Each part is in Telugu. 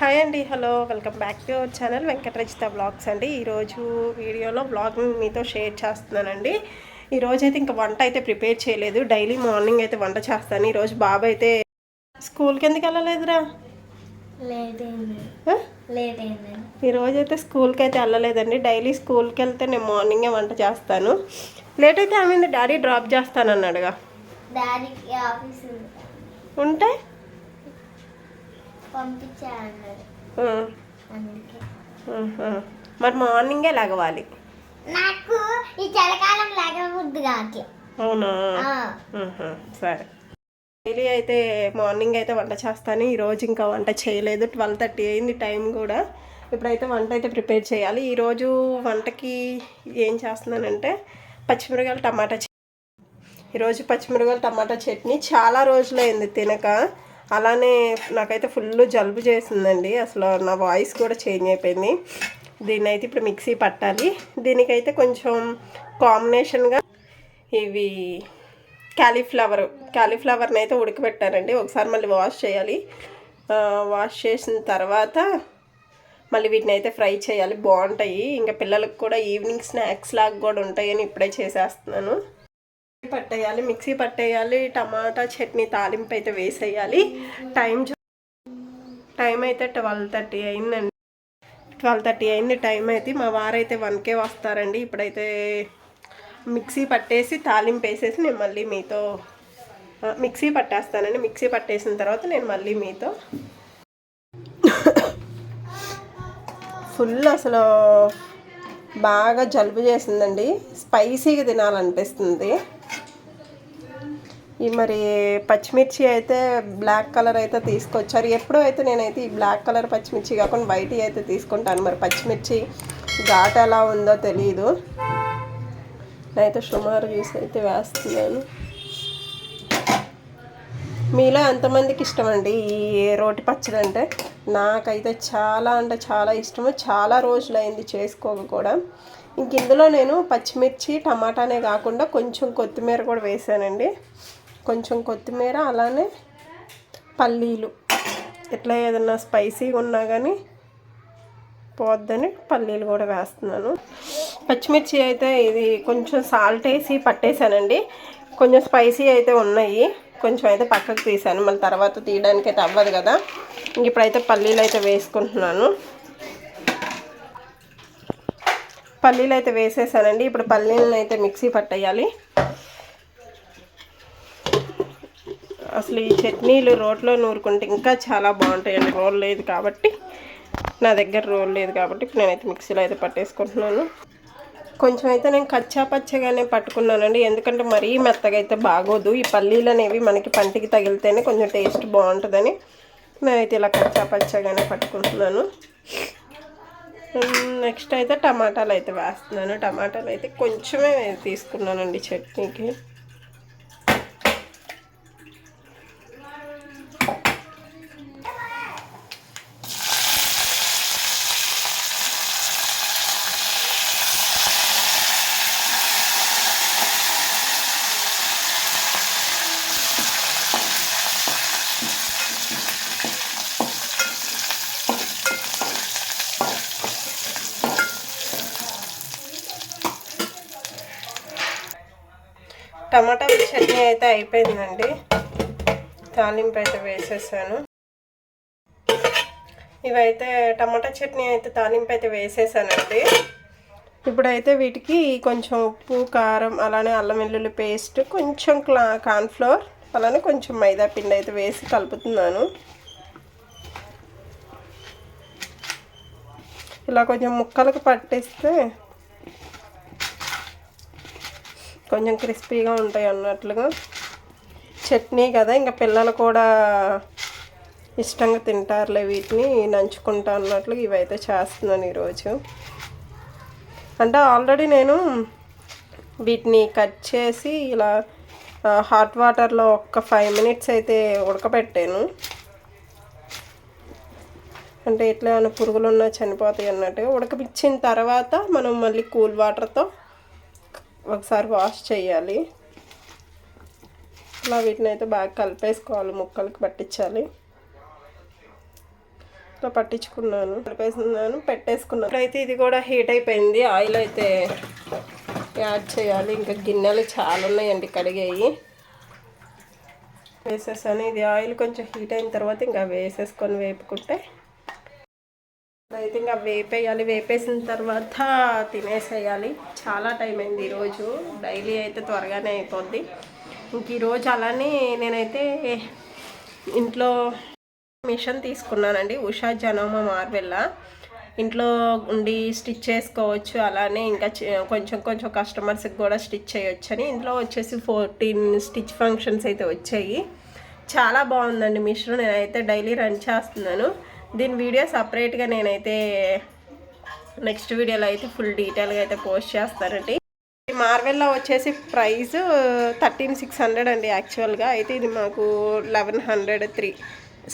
హాయ్ అండి hello welcome back to our channel Venkatarachita blogs అండి. ఈరోజు వీడియోలో బ్లాగ్ మీతో షేర్ చేస్తున్నానండి. ఈరోజు అయితే ఇంకా వంట అయితే ప్రిపేర్ చేయలేదు. డైలీ మార్నింగ్ అయితే వంట చేస్తాను. ఈరోజు బాబు అయితే స్కూల్కి ఎందుకు వెళ్ళలేదురా? ఈరోజు అయితే స్కూల్కి అయితే వెళ్ళలేదండి. డైలీ స్కూల్కి వెళ్తే నేను మార్నింగే వంట చేస్తాను. లేట్ అయితే ఆమె డాడీ డ్రాప్ చేస్తానన్నాడుగా. ఉంటే? మరి మార్నింగే లగవాలి? నాకు ఈ చలికాలం లేకపోద్దు కాకి అవునా? సరే. డైలీ అయితే మార్నింగ్ అయితే వంట చేస్తాను. ఈరోజు ఇంకా వంట చేయలేదు. ట్వెల్వ్ థర్టీ అయింది టైం కూడా. ఇప్పుడైతే వంట అయితే ప్రిపేర్ చేయాలి. ఈరోజు వంటకి ఏం చేస్తున్నానంటే పచ్చిమిరకాయలు టమాటా చట్నీ. ఈరోజు పచ్చిమిరకాయలు టమాటా చట్నీ చాలా రోజులైంది తినక. అలానే నాకైతే ఫుల్ జలుబు చేసిందండి. అసలు నా వాయిస్ కూడా చేంజ్ అయిపోయింది. దీన్ని అయితే ఇప్పుడు మిక్సీ పట్టాలి. దీనికైతే కొంచెం కాంబినేషన్గా ఇవి క్యాలీఫ్లవర్ క్యాలీఫ్లవర్ని అయితే ఉడకబెట్టానండి. ఒకసారి మళ్ళీ వాష్ చేయాలి. వాష్ చేసిన తర్వాత మళ్ళీ వీటిని అయితే ఫ్రై చేయాలి. బాగుంటాయి. ఇంకా పిల్లలకు కూడా ఈవినింగ్ స్నాక్స్ లాగా కూడా ఉంటాయని ఇప్పుడే చేసేస్తున్నాను. పట్టేయాలి మిక్సీ పట్టేయాలి టమాటా చట్నీ తాలింపు అయితే వేసేయాలి. టైం చూ- టైం అయితే ట్వెల్వ్ థర్టీ అయిందండి. ట్వెల్వ్ థర్టీ అయింది టైం అయితే మా వారైతే వన్కే వస్తారండి. ఇప్పుడైతే మిక్సీ పట్టేసి తాలింపు వేసేసి నేను మళ్ళీ మీతో మిక్సీ పట్టేస్తానండి. మిక్సీ పట్టేసిన తర్వాత నేను మళ్ళీ మీతో ఫుల్ అసలు బాగా జలుబు చేసిందండి. స్పైసీగా తినాలనిపిస్తుంది. ఈ మరి పచ్చిమిర్చి అయితే బ్లాక్ కలర్ అయితే తీసుకొచ్చారు. ఎప్పుడూ అయితే నేనైతే ఈ బ్లాక్ కలర్ పచ్చిమిర్చి కాకుండా వైట్ అయితే తీసుకుంటాను. మరి పచ్చిమిర్చి ఘాట్ ఎలా ఉందో తెలియదు నేనైతే సుమారు జ్యూస్ అయితే వేస్తున్నాను. మీలో ఎంతమందికి ఇష్టం అండి ఈ రోటి పచ్చడి అంటే? నాకైతే చాలా అంటే చాలా ఇష్టము. చాలా రోజులైంది చేసుకోక కూడా. ఇంక ఇందులో నేను పచ్చిమిర్చి టమాటానే కాకుండా కొంచెం కొత్తిమీర కూడా వేసానండి. కొంచెం కొత్తిమీర అలానే పల్లీలు. ఇట్లా ఏదన్నా స్పైసీగా ఉన్నా కానీ పోద్దని పల్లీలు కూడా వేస్తున్నాను. పచ్చిమిర్చి అయితే ఇది కొంచెం సాల్ట్ వేసి పట్టేశానండి కొంచెం స్పైసీ అయితే ఉన్నాయి. కొంచెం అయితే పక్కకు తీసాను. మళ్ళీ తర్వాత తీయడానికి అయితే అవ్వదు కదా. ఇప్పుడైతే పల్లీలు అయితే వేసుకుంటున్నాను. పల్లీలు అయితే వేసేసానండి. ఇప్పుడు పల్లీలను అయితే మిక్సీ పట్టేయాలి. అసలు ఈ చట్నీలు రోట్లో నూరుకుంటే ఇంకా చాలా బాగుంటాయండి. రోల్ లేదు కాబట్టి నా దగ్గర రోల్ లేదు కాబట్టి ఇప్పుడు నేనైతే మిక్సీలో అయితే పట్టేసుకుంటున్నాను. కొంచెం అయితే నేను కచ్చా పచ్చగానే పట్టుకున్నానండి. ఎందుకంటే మరీ మెత్తగా అయితే బాగోదు. ఈ పల్లీలు అనేవి మనకి పంటికి తగిలితేనే కొంచెం టేస్ట్ బాగుంటుందని నేనైతే ఇలా కచ్చా పచ్చగానే పట్టుకుంటున్నాను. నెక్స్ట్ అయితే టమాటాలు అయితే వేస్తున్నాను. టమాటాలు అయితే కొంచెమే తీసుకున్నానండి చట్నీకి. టమాటా చట్నీ అయితే అయిపోయిందండి. తాలింపు అయితే వేసేసాను. ఇవైతే టమాటా చట్నీ అయితే తాలింపు అయితే వేసేసానండి. ఇప్పుడైతే వీటికి కొంచెం ఉప్పు కారం అలానే అల్లం వెల్లుల్లి పేస్ట్ కొంచెం క్లా కార్న్ఫ్లోర్ అలానే కొంచెం మైదా పిండి అయితే వేసి కలుపుతున్నాను. ఇలా కొంచెం ముక్కలకు పట్టిస్తే కొంచెం క్రిస్పీగా ఉంటాయి అన్నట్లుగా. చట్నీ కదా ఇంకా పిల్లలు కూడా ఇష్టంగా తింటారులే వీటిని నంచుకుంటా అన్నట్లు ఇవైతే చేస్తున్నాను ఈరోజు. అంటే ఆల్రెడీ నేను వీటిని కట్ చేసి ఇలా హాట్ వాటర్లో ఒక్క ఫైవ్ మినిట్స్ అయితే ఉడకబెట్టాను. అంటే ఎట్లా ఏమైనా పురుగులు ఉన్నా చనిపోతాయి అన్నట్టుగా ఉడకపిచ్చిన తర్వాత మనం మళ్ళీ కూల్ వాటర్తో ఒకసారి వాష్ చేయాలి. ఇలా వీటిని అయితే బాగా కలిపేసుకోవాలి ముక్కలకి పట్టించాలి. ఇట్లా పట్టించుకున్నాను. కలిపేసుకున్నాను పెట్టేసుకున్నాను. అయితే ఇది కూడా హీట్ అయిపోయింది. ఆయిల్ అయితే యాడ్ చేయాలి. ఇంకా గిన్నెలు చాలా ఉన్నాయండి కడిగేయి. వేసేసాను. ఇది ఆయిల్ కొంచెం హీట్ అయిన తర్వాత ఇంకా వేసేసుకొని వేపుకుంటే అయితే ఇంకా వేపేయాలి. వేపేసిన తర్వాత తినేసేయాలి. చాలా టైం అయింది ఈరోజు. డైలీ అయితే త్వరగానే అయిపోద్ది. ఇంక ఈరోజు అలానే నేనైతే ఇంట్లో మిషన్ తీసుకున్నానండి. ఉషా జనోమా మార్వెల్లా. ఇంట్లో ఉండి స్టిచ్ చేసుకోవచ్చు. అలానే ఇంకా కొంచెం కొంచెం కస్టమర్స్కి కూడా స్టిచ్ చేయొచ్చు అని ఇంట్లో వచ్చేసి ఫోర్టీన్ స్టిచ్ ఫంక్షన్స్ అయితే వచ్చాయి. చాలా బాగుందండి మిషన్ నేనైతే డైలీ రన్ చేస్తున్నాను. దీని వీడియో సపరేట్గా నేనైతే నెక్స్ట్ వీడియోలో అయితే ఫుల్ డీటెయిల్గా అయితే పోస్ట్ చేస్తానండి. మార్వెల్లో వచ్చేసి ప్రైస్ థర్టీన్ సిక్స్ హండ్రెడ్ అండి యాక్చువల్గా. అయితే ఇది మాకు eleven hundred three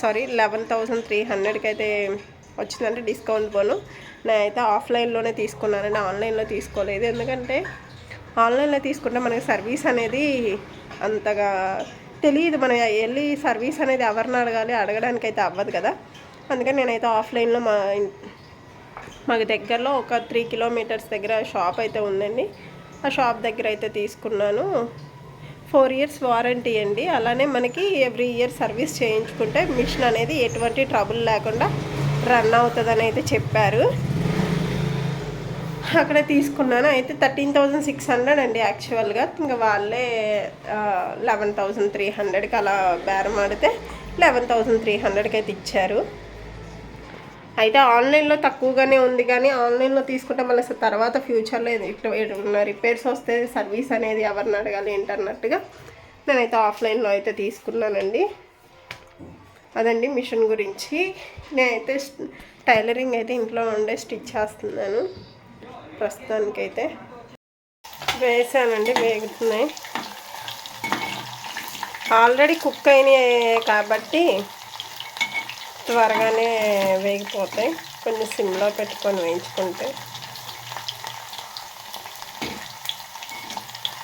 sorry eleven thousand three హండ్రెడ్కి అయితే వచ్చిందంటే డిస్కౌంట్ పోను నేనైతే ఆఫ్లైన్లోనే తీసుకున్నానండి ఆన్లైన్లో తీసుకోలేదు. ఎందుకంటే ఆన్లైన్లో తీసుకుంటే మనకి సర్వీస్ అనేది అంతగా తెలియదు. మనం వెళ్ళి సర్వీస్ అనేది ఎవరిని అడగాలి అడగడానికి అయితే అవ్వదు కదా. అందుకని నేనైతే ఆఫ్లైన్లో మా మాకు దగ్గరలో ఒక త్రీ కిలోమీటర్స్ దగ్గర షాప్ అయితే ఉందండి. ఆ షాప్ దగ్గర అయితే తీసుకున్నాను. ఫోర్ ఇయర్స్ వారంటీ అండి. అలానే మనకి ఎవ్రీ ఇయర్ సర్వీస్ చేయించుకుంటే మిషన్ అనేది ఎటువంటి ట్రబుల్ లేకుండా రన్ అవుతుందని అయితే చెప్పారు. అక్కడ తీసుకున్నాను. అయితే థర్టీన్ థౌజండ్ సిక్స్ హండ్రెడ్ అండి యాక్చువల్గా. ఇంకా వాళ్ళే లెవెన్ థౌజండ్ త్రీ హండ్రెడ్కి అలా బేరం ఆడితే లెవెన్ థౌజండ్ త్రీ హండ్రెడ్కి అయితే ఇచ్చారు. అయితే ఆన్లైన్లో తక్కువగానే ఉంది కానీ ఆన్లైన్లో తీసుకుంటే మళ్ళీ అసలు తర్వాత ఫ్యూచర్లో ఇట్లా రిపేర్స్ వస్తే సర్వీస్ అనేది ఎవరిని అడగాలి ఏంటన్నట్టుగా నేనైతే ఆఫ్లైన్లో అయితే తీసుకున్నానండి. అదండి మిషన్ గురించి. నేనైతే టైలరింగ్ అయితే ఇంట్లో ఉండే స్టిచ్ చేస్తున్నాను. ప్రస్తుతానికైతే వేసానండి వేగుతున్నాయి. ఆల్రెడీ కుక్ అయినాయి కాబట్టి త్వరగానే వేగిపోతాయి. కొంచెం సిమ్లో పెట్టుకొని వేయించుకుంటే.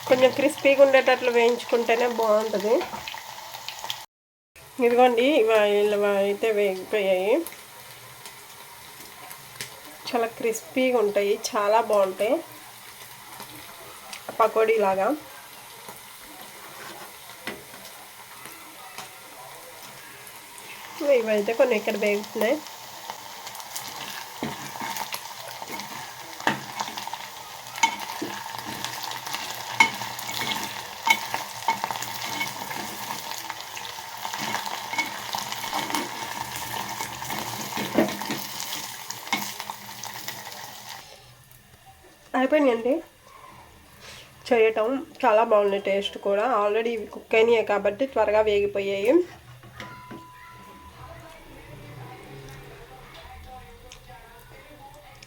కొంచెం క్రిస్పీగా ఉండేటట్లు వేయించుకుంటేనే బాగుంటుంది. ఇదిగోండి ఇవి అయితే వేగిపోయాయి. చాలా క్రిస్పీగా ఉంటాయి చాలా బాగుంటాయి. పకోడీ ఇవైతే కొన్ని ఇక్కడ వేగుతున్నాయి అయిపోయినాయండి. చేయటం చాలా బాగుంది టేస్ట్ కూడా. ఆల్రెడీ కుక్ అయినాయి కాబట్టి త్వరగా వేగిపోయాయి.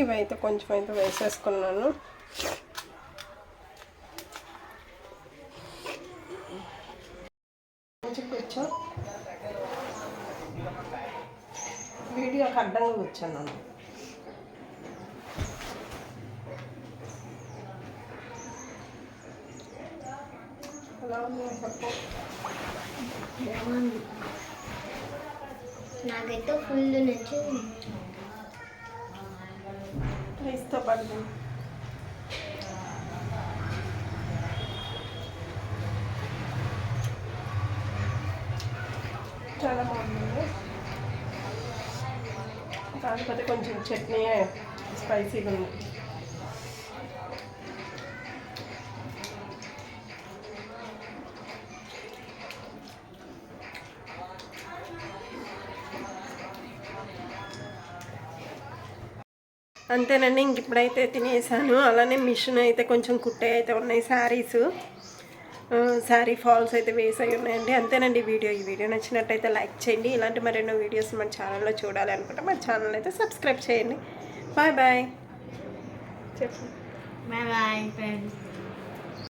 ఇవైతే కొంచెం అయితే వేసేసుకున్నాను. కొంచెం కూర్చో. వీడియోకి అడ్డంగా కూర్చున్నాను ఎలా ఉంది చెప్పు. బాగుంది నాకైతే ఫుల్ నచ్చింది. రైస్తో పడుతుంది చాలా బాగుంది కాకపోతే కొంచెం చట్నీ స్పైసీగా ఉంది అంతేనండి. ఇంక ఇప్పుడైతే తినేసాను. అలానే మిషన్ అయితే కొంచెం కుట్టే అయితే ఉన్నాయి. శారీస్ శారీ ఫాల్స్ అయితే వేసాయి ఉన్నాయండి. అంతేనండి వీడియో. ఈ వీడియో నచ్చినట్టయితే లైక్ చేయండి. ఇలాంటి మరెన్నో వీడియోస్ మన ఛానల్లో చూడాలి అనుకుంటే మన ఛానల్ అయితే సబ్స్క్రైబ్ చేయండి. Bye bye. చెప్పు. Bye bye friends